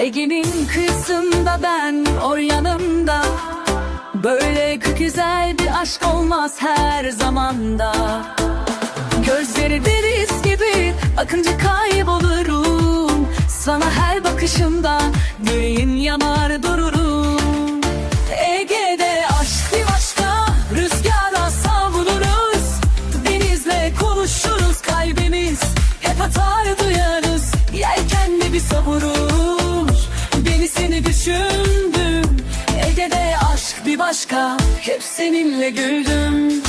Ege'nin kıyısında ben o yanımda. Böyle güzel bir aşk olmaz her zamanda. Gözleri deniz gibi akıncı kaybolurum. Sana her bakışımda yüreğim yanar dururum. Ege'de aşk bir başka rüzgara savruluruz. Denizle konuşuruz kalbimiz. Hep atar duyarız Yelkenle bir savurur başka Hep seninle güldüm.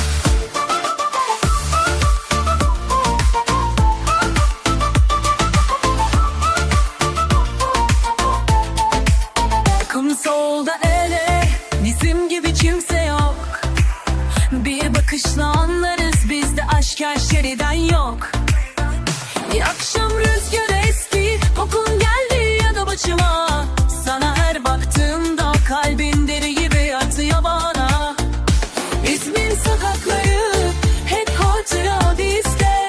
Kumsalda ele Bizim gibi kimse yok. Bir bakışla anlarız bizde aşk her şeyden yok. Bir akşam rüzgar esti Kokun geldi ya da başıma İzmir sokakları hep hatıra bizde?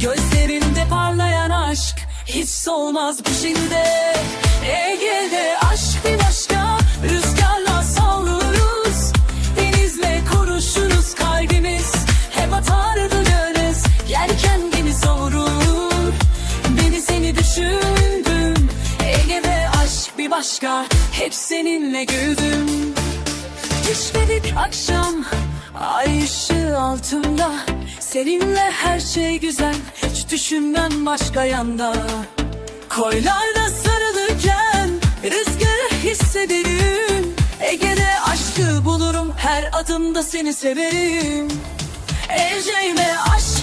Gözlerinde parlayan aşk hiç solmaz peşinde Ege'de aşk bir başka rüzgarla savruluruz. Denizle konuşuruz kalbimiz. Hep atar döneriz Yelken gibi savurur. Beni seni düşündüm Ege'de aşk bir başka. Hep seninle güldüm. Düşmedik akşam Ay ışığı altında Seninle her şey güzel. Hiç düşünmem başka yanda. Koylarda sarılırken Rüzgarı hissederim. Ege'de aşkı bulurum Her adımda seni severim. Ece'yle aşk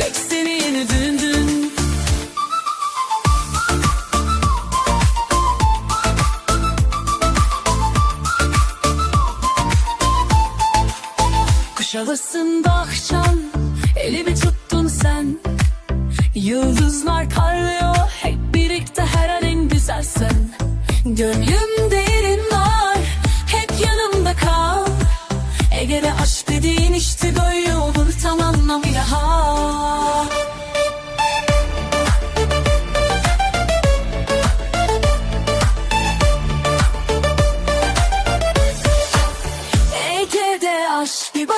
Pek seni yeni dündüm Kuşadası'nda akşam Elimi tuttun sen. Yıldızlar parlıyor Hep birlikte her an en güzelsin Gönlümde yerin var Hep yanımda kal. Ege'de aşk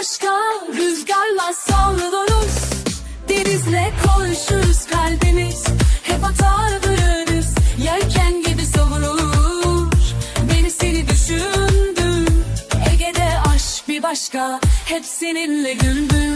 aşk bir başka Rüzgarla savruluruz Denizle konuşuruz kalbimiz. Hep atar döneriz Yelken gibi savurur Beni seni düşündüm. Ege'de aşk bir başka. Hep seninle güldüm